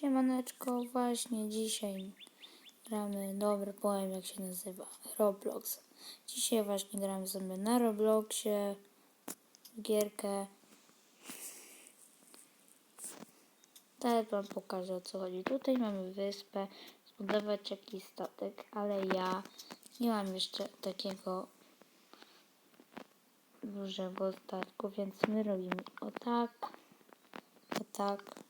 Siemaneczko, właśnie dzisiaj gramy, dobra powiem jak się nazywa, Roblox. Dzisiaj właśnie gramy sobie na Robloxie, gierkę. Teraz wam pokażę o co chodzi. Tutaj mamy wyspę, zbudować jakiś statek, ale ja nie mam jeszcze takiego dużego statku, więc my robimy o tak, o tak.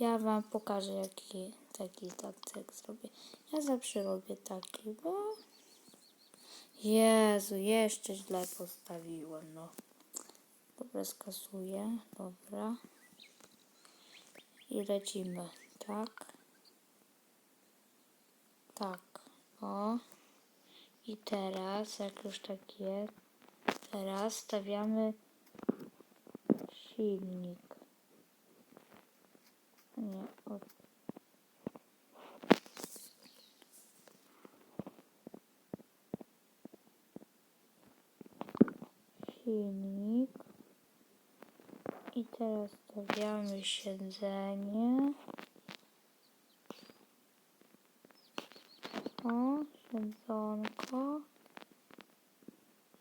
Ja wam pokażę jaki taki statek zrobię. Ja zawsze robię taki, bo... Jezu, jeszcze źle postawiłem, no. Dobra, skasuję, dobra. I lecimy, tak. Tak, o. I teraz, jak już tak jest, teraz stawiamy silnik. Nie, o. Silnik. I teraz stawiamy siedzenie. O, siedzonko.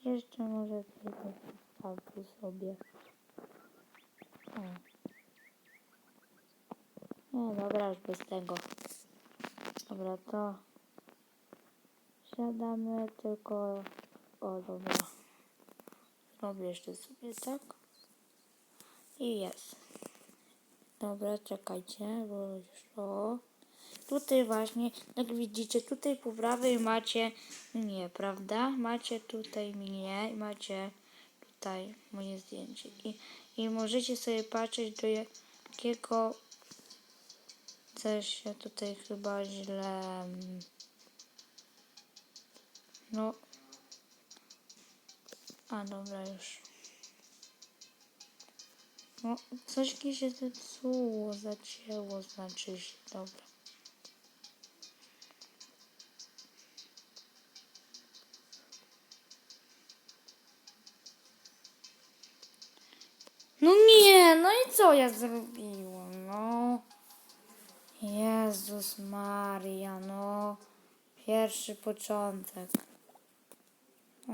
Jeszcze może tylko postawię sobie. Nie, dobra, już bez tego. Dobra, to siadamy tylko... O, dobra. Zrobię jeszcze sobie tak. I jest. Dobra, czekajcie, bo już o. Tutaj właśnie, jak widzicie, tutaj po prawej macie mnie, prawda? Macie tutaj mnie i macie tutaj moje zdjęcie. I, i możecie sobie patrzeć do jakiego coś ja tutaj chyba źle. mm, No. A dobra już. No, coś mi się zepsuło, zacięło, znaczy się, dobra. No nie, no i co ja zrobiłam, no. Jezus Maria, no. Pierwszy początek.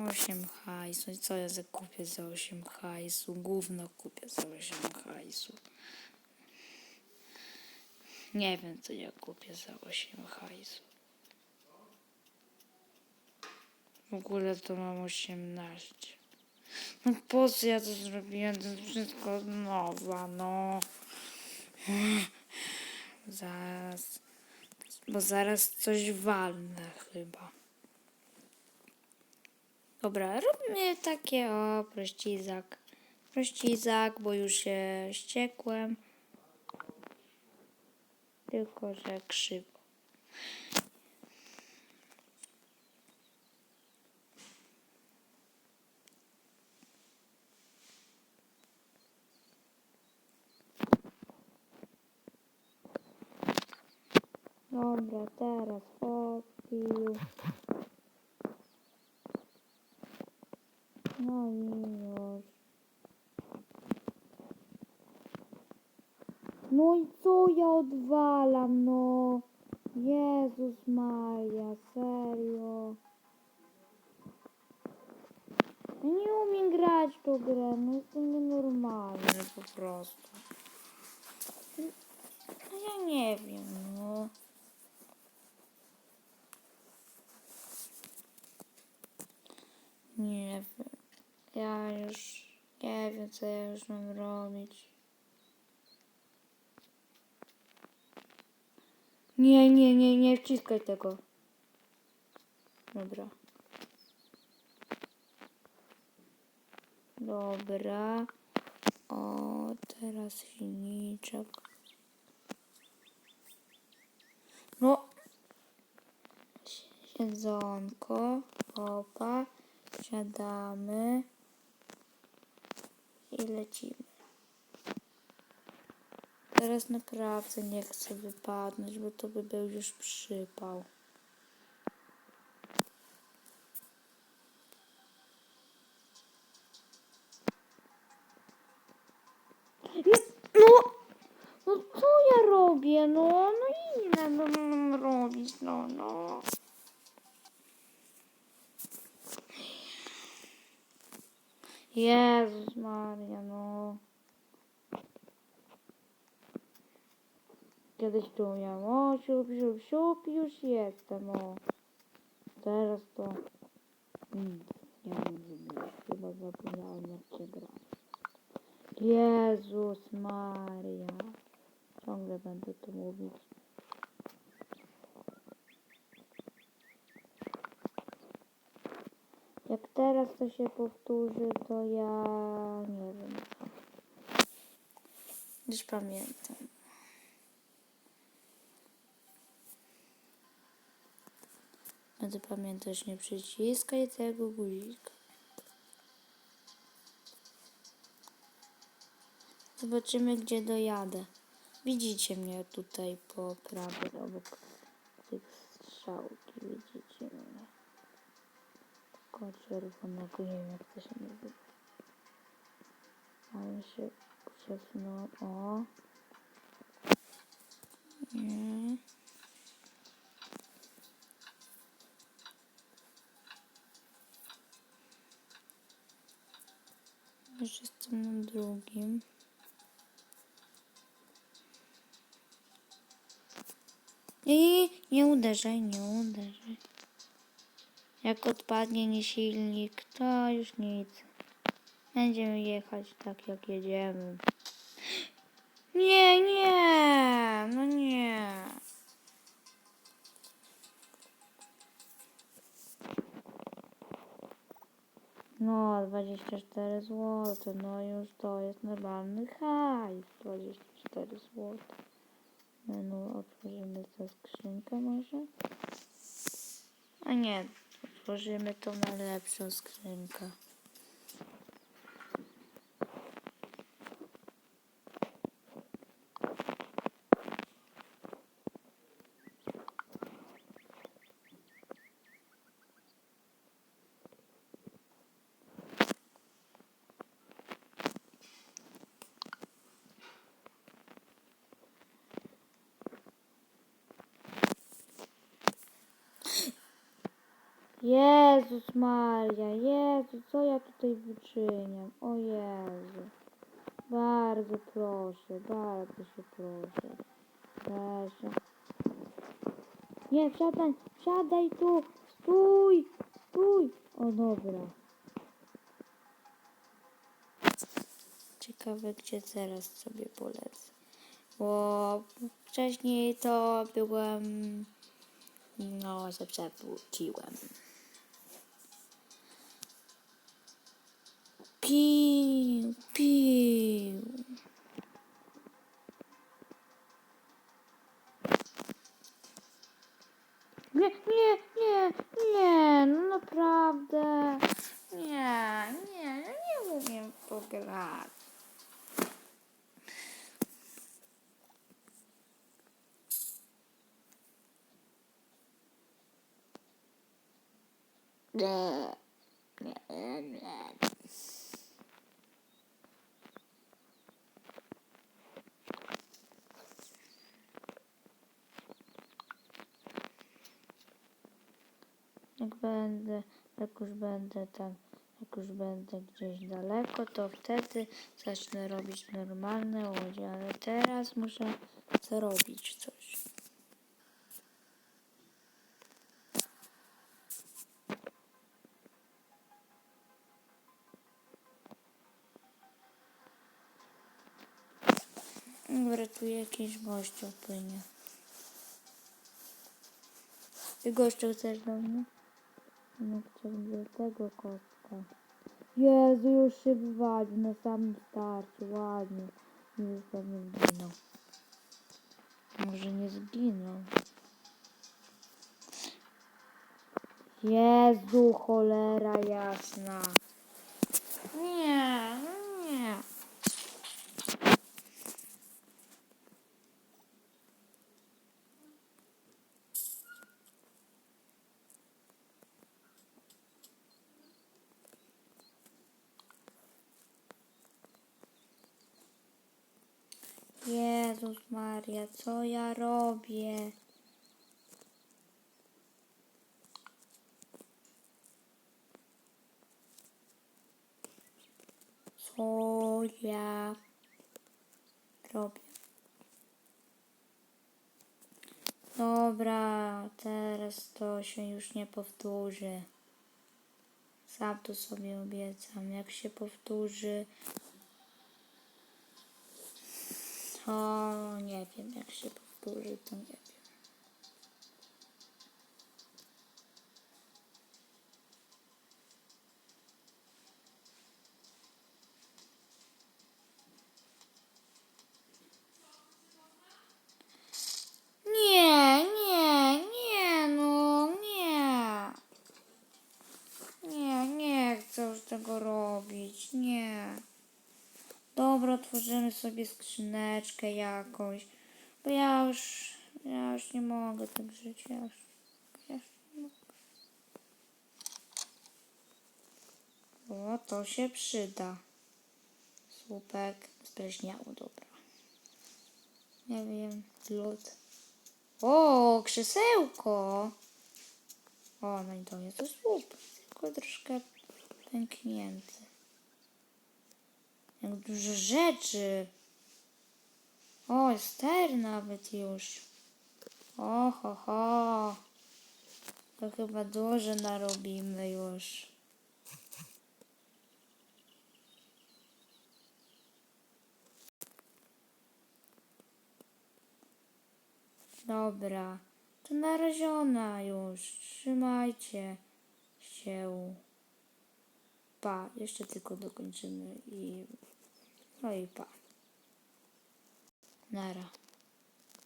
8 hajsu. I co ja za kupię za 8 hajsu? Gówno kupię za 8 hajsu. Nie wiem, co ja kupię za 8 hajsu. W ogóle to mam 18. No po co ja to zrobiłem? To jest wszystko od nowa, no. Zaraz. Bo zaraz coś walnę chyba. Dobra, robimy takie o prościzak. Prościzak, bo już się ściekłem. Tylko, że krzywo. Dobra, teraz odpił. No i już. No i co ja odwalam, no? Jezus Maria, serio. Nie umiem grać w tą grę, no jestem nienormalny po prostu. No Ja nie wiem, no. Nie wiem. Ja już nie wiem, co ja już mam robić. Nie, nie, nie, nie wciskaj tego. Dobra. Dobra. O, teraz silniczek. No. Siedzonko. Opa. Siadamy. I lecimy. Teraz naprawdę nie chcę wypadnąć, bo to by był już przypał. No, no co robię, no, no i ile no, mam robić, no, no. Jezus Maria, no. Kiedyś tu miałam, o, siup, siup, siup, już jestem, o. Teraz to nic nie wiem chyba zapomniałem jak się gra. Jezus Maria. Ciągle będę to mówić. Jak teraz to się powtórzy, to ja nie wiem. Już pamiętam. Będę pamiętać, nie przyciskaj tego guzika. Zobaczymy, gdzie dojadę. Widzicie mnie tutaj po prawej obok tych strzałki. Widzicie mnie. Czerwonego, nie wiem jak to się nazywa. Ale się przesunął. O. Nie. Już jestem na drugim. I nie uderzaj, nie uderzaj. Jak odpadnie nie silnik, to już nic. Będziemy jechać tak jak jedziemy. Nie, nie, no nie. No, 24 zł, no już to jest normalny hajs, 24 zł. Menu otworzymy tę skrzynkę może? A nie, otworzymy tą najlepszą skrzynkę. Jezus Maria, Jezu, co ja tutaj wyczyniam? O Jezu. Bardzo proszę, bardzo się proszę. Proszę. Nie, wsiadaj, wsiadaj tu, stój, stój. O dobra. Ciekawe, gdzie teraz sobie polecę. Bo wcześniej to byłem, no, się przewróciłem. Piu, piu. Nie, nie, nie, nie, no naprawdę. Nie, nie, ja nie umiem pograć. Nie, nie, nie. Jak będę, jak już będę tam, jak już będę gdzieś daleko, to wtedy zacznę robić normalne łodzie, ale teraz muszę zrobić coś. Dobra, tu jakiś gościu płynie. Ty gościu chcesz do mnie? No chciałbym tego kostka. Jezu, już się wywalił na samym starcie, ładnie. Nie pewnie zginął. Może nie zginął. Jezu, cholera jasna. Nie, nie. Jezus Maria, co ja robię? Co ja robię? Dobra, teraz to się już nie powtórzy. Sam to sobie obiecam. Jak się powtórzy, to nie wiem, jak się powtórzy, to nie wiem. Nie, nie, nie, no, chcę tego robić, nie. Dobra, tworzymy sobie skrzyneczkę jakąś, bo ja już, ja już nie mogę tak żyć, ja już, ja już nie mogę. O, to się przyda. Słupek spleśniało, dobra. Nie wiem, lód. O, krzesełko! O, no i to jest słup, tylko troszkę pęknięty. Jak dużo rzeczy. O, ster nawet już. O, ho, ho. To chyba dużo narobimy już. Dobra, to naraziona już. Trzymajcie się. Pa, jeszcze tylko dokończymy i no i pa. Nara.